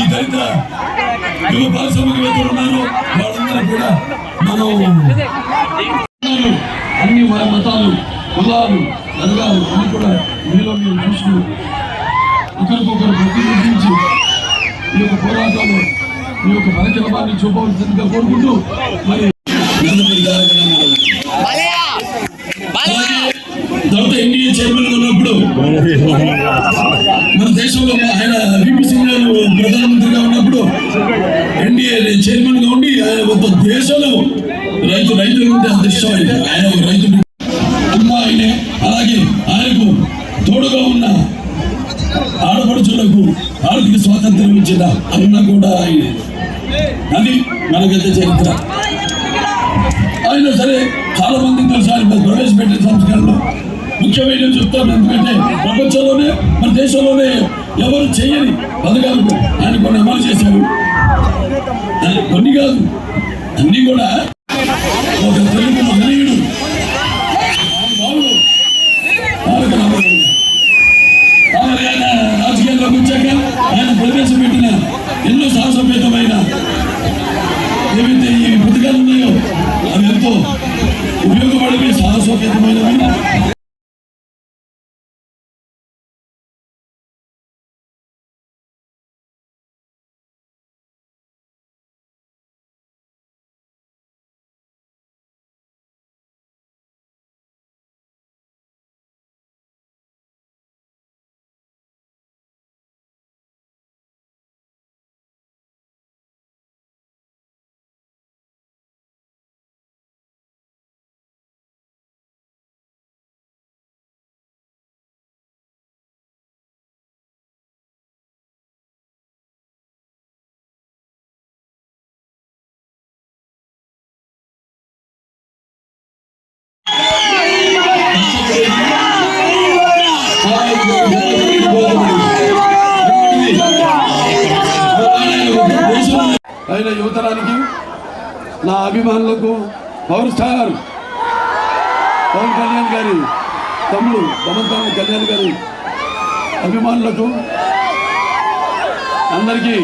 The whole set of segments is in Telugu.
ఈ దళిత యువ పారిశ్రామికవేత్తలు ఉన్నారో వాళ్ళందరూ కూడా మనం అన్ని మతాలు కులాలు వర్గాలు అన్ని కూడా మీలో మేము చూస్తూ ఒకరికొకరు ప్రతినిధించి ఈ యొక్క పోరాటంలో ఈ యొక్క కార్యక్రమాన్ని చూపవలసిందిగా కోరుకుంటూ మరి తర్వాత ఎన్డీఏ చైర్మన్ ఉన్నప్పుడు మన దేశంలో ఆయన ప్రధానమంత్రిగా ఉన్నప్పుడు ఎన్డీఏ చైర్మన్గా ఉండి ఆయన ఒక దేశంలో రైతు రైతులు ఉంటే అదృష్టం ఇష్టం ఆయన ఒక రైతు అమ్మ ఆయనే. అలాగే ఆయనకు తోడుగా ఉన్న ఆడపడుచులకు ఆర్థిక స్వాతంత్రం ఇచ్చిన అన్న కూడా ఆయన. అది మనకైతే చరిత్ర. ఆయన సరే చాలా మంది తెలుసు ఆయన ప్రవేశపెట్టిన సంస్కరణ ముఖ్యమైన చెప్తాను ఎందుకంటే ప్రపంచంలోనే మన దేశంలోనే ఎవరు చేయని పథకాలు ఆయన కొన్ని అమలు చేశారు. కొన్ని కాదు అన్ని కూడా ఒక తెలుగు మహనీయుడు అయిన యువతరానికి నా అభిమానులకు పవర్ స్టార్ పవన్ కళ్యాణ్ గారి తమ్ముడు పవన్ కళ్యాణ్ గారి అభిమానులకు అందరికీ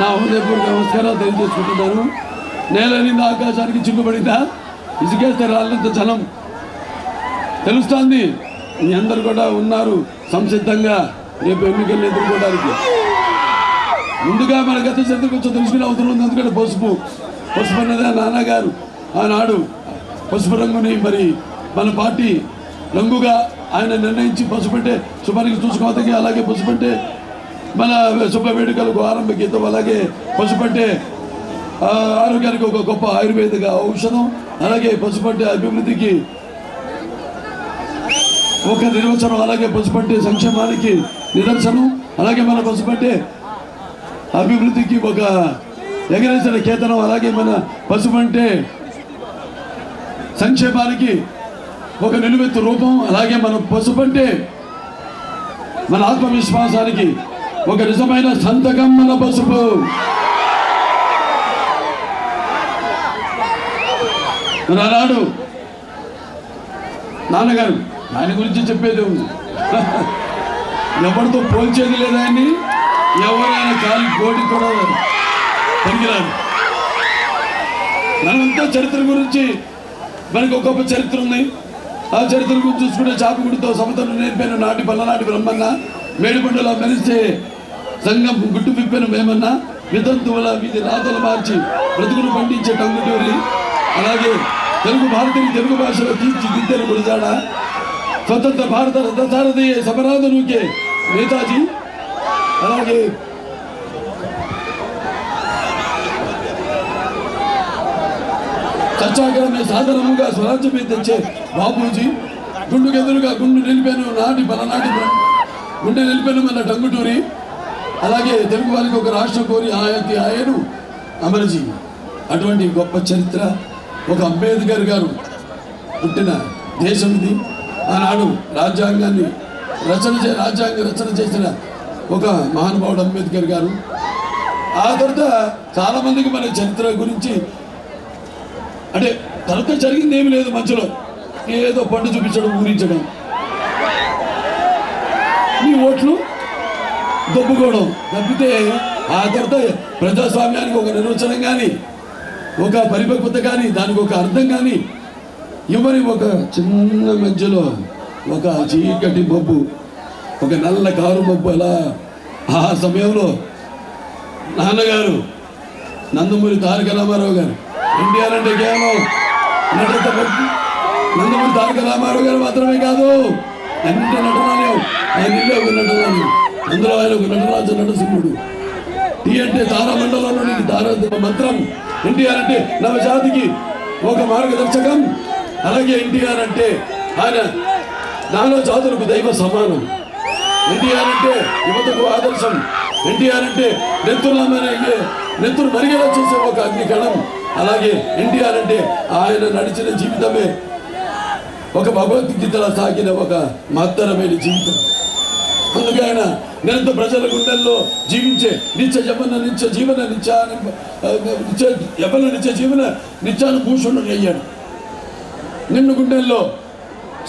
నా హృదయపూర్వక నమస్కారాలు తెలియజేసుకుంటున్నాను. నేల నింద ఆకాశానికి చిక్కుబడిందా? ఇసుకేస్తే రాళ్ళంత జలం తెలుస్తోంది. మీ అందరు కూడా ఉన్నారు సంసిద్ధంగా. రేపు ఎన్నికలను ఎదుర్కోవడానికి. ముందుగా మన గత చరిత్ర కొంచెం తెలుసుకునే అవసరం ఉంది. ఎందుకంటే పసుపు పసుపు అన్నదే నాన్నగారు? ఆనాడు పసుపు రంగుని మరి మన పార్టీ రంగుగా ఆయన నిర్ణయించి పసుపు అంటే శుభానికి చూసుకోవతకి అలాగే పసుపు అంటే మన శుభ వేడుకలకు ఆరంభ గీతం అలాగే పసుపు అంటే ఆరోగ్యానికి ఒక గొప్ప ఆయుర్వేదిక ఔషధం అలాగే పసుపు అంటే అభివృద్ధికి ఒక నిర్వచనం అలాగే పసుపు సంక్షేమానికి నిదర్శనం అలాగే మన పసుపట్టే అభివృద్ధికి ఒక ఎగరేసిన కేతనం అలాగే మన పసుపు అంటే సంక్షేమానికి ఒక నిలువెత్తు రూపం అలాగే మన పసుపు అంటే మన ఆత్మవిశ్వాసానికి ఒక నిజమైన సంతకం మన పసుపు. మరి ఆనాడు నాన్నగారు ఆయన గురించి చెప్పేది ఎవరితో పోల్చేది లేదా అని ఎవరైనా కాలి కోటి కూడా పనికిరాదు. మనమంతా చరిత్ర గురించి మనకు ఒక గొప్ప చరిత్ర ఉంది. ఆ చరిత్ర గురించి చూసుకుంటే చాపగుడితో సమతను నేర్పాను నాటి పల్లనాటి బ్రహ్మన్న మేడిపండులో మెరిస్తే సంఘం గుట్టు విప్పాను మేమన్నా వితంతువుల వీధి రాతలు మార్చి బ్రతుకును పండించే టంగుటూరి అలాగే తెలుగు భారతీయ తెలుగు భాషలో తీర్చిదిద్దారు గురజాడ స్వతంత్ర భారత రథసారథి సమరాధనుకే నేతాజీ అలాగే. సత్యాగ్రహమే సాధారణంగా స్వరాజ్యమే తెచ్చే బాబూజీ గుండుకెదురుగా గుండు నిలిపాను నాటి పలనాటి గుండె నిలిపాను మన టంగుటూరి అలాగే తెలుగు వారికి ఒక రాష్ట్రం కోరి ఆయతి ఆయను అమరజీ. అటువంటి గొప్ప చరిత్ర ఒక అంబేద్కర్ గారు పుట్టిన దేశం ఇది. ఆనాడు రాజ్యాంగాన్ని రచన చే రాజ్యాంగ రచన చేసిన ఒక మహానుభావుడు అంబేద్కర్ గారు. ఆ తర్వాత చాలామందికి మన చరిత్ర గురించి అంటే తర్వాత జరిగింది ఏమి లేదు మధ్యలో. ఏదో పండు చూపించడం ఊరించడం నీ ఓట్లు దొబ్బుకోవడం. తప్పితే ఆ తర్వాత ప్రజాస్వామ్యానికి ఒక నిర్వచనం కానీ ఒక పరిపక్వత కానీ దానికి ఒక అర్థం కానీ ఇవ్వని ఒక చిన్న మధ్యలో ఒక చీకటి బొబ్బు ఒక నల్ల కారు మబ్బు అలా ఆ సమయంలో నాన్నగారు నందమూరి తారక రామారావు గారు ఎన్టీఆర్ అంటే కేవలం నందమూరి తారక రామారావు గారు మాత్రమే కాదు ఎంత నటనాలు ఆయన ఇల్లే ఒక నటనాలు అందులో ఆయన ఒక నటరాజు నటసింహుడు. టీ అంటే తారామండలంలోని తార మంత్రం. ఎన్టీఆర్ అంటే నవజాతికి ఒక మార్గదర్శకం. అలాగే ఎన్టీఆర్ అంటే ఆయన నాలో జాతులకు దైవ సమానం. ఎన్టీఆర్ అంటే యువతకు ఆదర్శం. ఎన్టీఆర్ అంటే నెత్తులమనే నెత్తులు మరిగేలా చేసే ఒక అగ్నికణం. అలాగే ఎన్టీఆర్ అంటే ఆయన నడిచిన జీవితమే ఒక భగవద్గీతలా సాగిన ఒక మహత్తరమైన జీవితం. అందుకే ఆయన నిరంతర ప్రజల గుండెల్లో జీవించే నిత్య యమన నిత్య జీవన నిత్య నిత్య యవన నిత్య జీవన నిత్యానుభూషణుడు అయ్యాడు. నిన్ను గుండెల్లో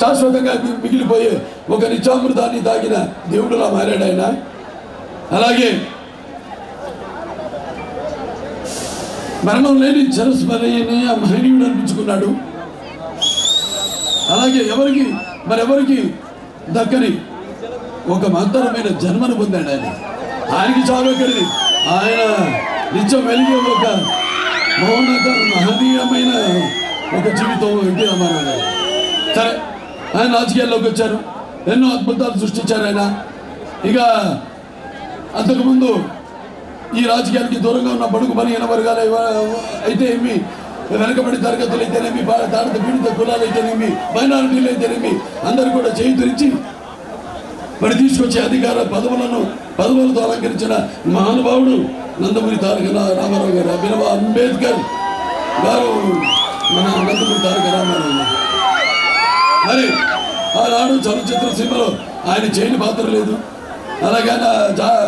శాశ్వతంగా మిగిలిపోయే ఒక నిత్యామృతాన్ని తాగిన దేవుడులా మారాడు ఆయన. అలాగే మరణం లేని చిరస్మరణీయ మహనీయుడు అనిపించుకున్నాడు. అలాగే ఎవరికి మరెవరికి దక్కని ఒక మహత్తరమైన జన్మను పొందాడు ఆయన. ఆయనకి చాలు ఎక్కడిది? ఆయన నిత్యం వెలిగే ఒక మౌనత మహనీయమైన ఒక జీవితం ఎన్టీ రామారావు గారు సరే ఆయన రాజకీయాల్లోకి వచ్చారు. ఎన్నో అద్భుతాలు సృష్టించారు ఆయన. ఇక అంతకుముందు ఈ రాజకీయానికి దూరంగా ఉన్న బడుగు బలహీన వర్గాలు అయితే ఏమి వెనకబడి తరగతులు అయితేనేమి బా- పీడిత కులాలు అయితేనేమి మైనారిటీలు అయితేనేమి అందరూ కూడా చేతురించి మరి తీసుకొచ్చే అధికార పదవులను పదవులతో అలంకరించిన మహానుభావుడు నందమూరి తారక రామారావు గారు అభినవ అంబేద్కర్ గారు. మన నందమూరి తారక రామారావు గారు. మరి ఆనాడు చలనచిత్ర సినిమాలో ఆయన చేయని పాత్ర లేదు. అలాగే ఆయన జా-